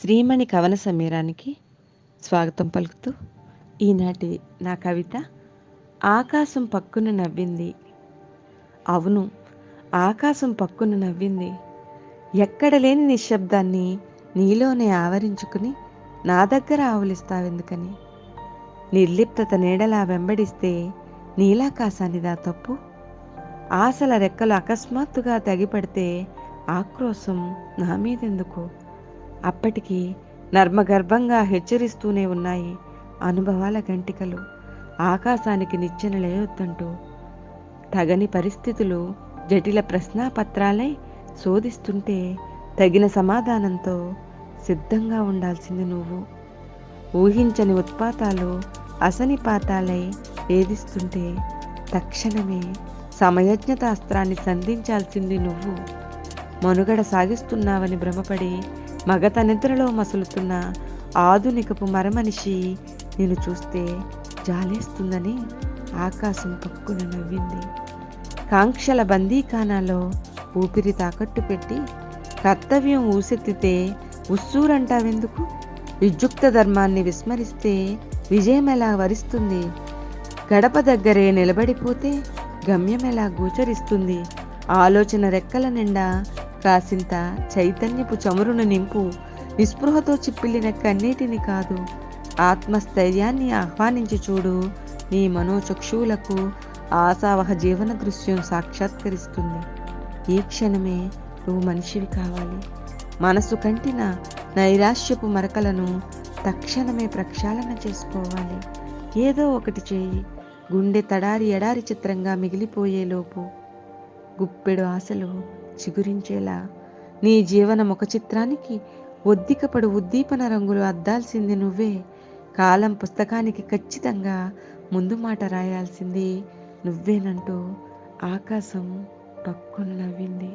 శ్రీమణి కవన సమీరానికి స్వాగతం పలుకుతూ ఈనాటి నా కవిత ఆకాశం పక్కున నవ్వింది. అవును ఆకాశం పక్కున నవ్వింది. ఎక్కడ లేని నిశ్శబ్దాన్ని నీలోనే ఆవరించుకుని నా దగ్గర ఆవులిస్తావెందుకని? నిర్లిప్తత నీడలా వెంబడిస్తే నీలాకాశానిదా తప్పు. ఆశల రెక్కలు అకస్మాత్తుగా తెగిపడితే ఆక్రోశం నా మీదెందుకు? అప్పటికి నర్మగర్భంగా హెచ్చరిస్తూనే ఉన్నాయి అనుభవాల గంటికలు. ఆకాశానికి నిచ్చెన లేవద్దంటూ తగని పరిస్థితులు జటిల ప్రశ్నాపత్రాలై శోధిస్తుంటే తగిన సమాధానంతో సిద్ధంగా ఉండాల్సింది నువ్వు. ఊహించని ఉత్పాతాలు అసనిపాతాలై వేధిస్తుంటే తక్షణమే సమయజ్ఞతాస్త్రాన్ని సంధించాల్సింది నువ్వు. మనుగడ సాగిస్తున్నావని భ్రమపడి మగత నిద్రలో మసులుతున్న ఆధునికపు మరమనిషి నేను చూస్తే జాలేస్తుందని ఆకాశం పక్కున నవ్వింది. కాంక్షల బందీఖానాలో ఊపిరి తాకట్టు పెట్టి కర్తవ్యం ఊసెత్తితే ఉస్సూరంటావెందుకు? విద్యుక్త ధర్మాన్ని విస్మరిస్తే విజయం ఎలా వరిస్తుంది? గడప దగ్గరే నిలబడిపోతే గమ్యం ఎలా గోచరిస్తుంది? ఆలోచన రెక్కల నిండా కాసింత చైతన్యపు చమురును నింపు నిస్పృహతో చిప్పిల్లిన కన్నీటిని కాదు ఆత్మస్థైర్యాన్ని ఆహ్వానించి చూడు. నీ మనోచక్షువులకు ఆశావహ జీవన దృశ్యం సాక్షాత్కరిస్తుంది. ఈ క్షణమే నువ్వు మనిషివి కావాలి. మనసు కంటిన నైరాశ్యపు మరకలను తక్షణమే ప్రక్షాళన చేసుకోవాలి. ఏదో ఒకటి చేయి. గుండె తడారి ఎడారి చిత్రంగా మిగిలిపోయేలోపు గుప్పెడు ఆశలు చిగురించేలా నీ జీవన ముఖ చిత్రానికి ఒద్దికపడు ఉద్దీపన రంగులు అద్దాల్సింది నువ్వే. కాలం పుస్తకానికి ఖచ్చితంగా ముందు మాట రాయాల్సింది నువ్వేనంటూ ఆకాశం పక్కున నవ్వింది.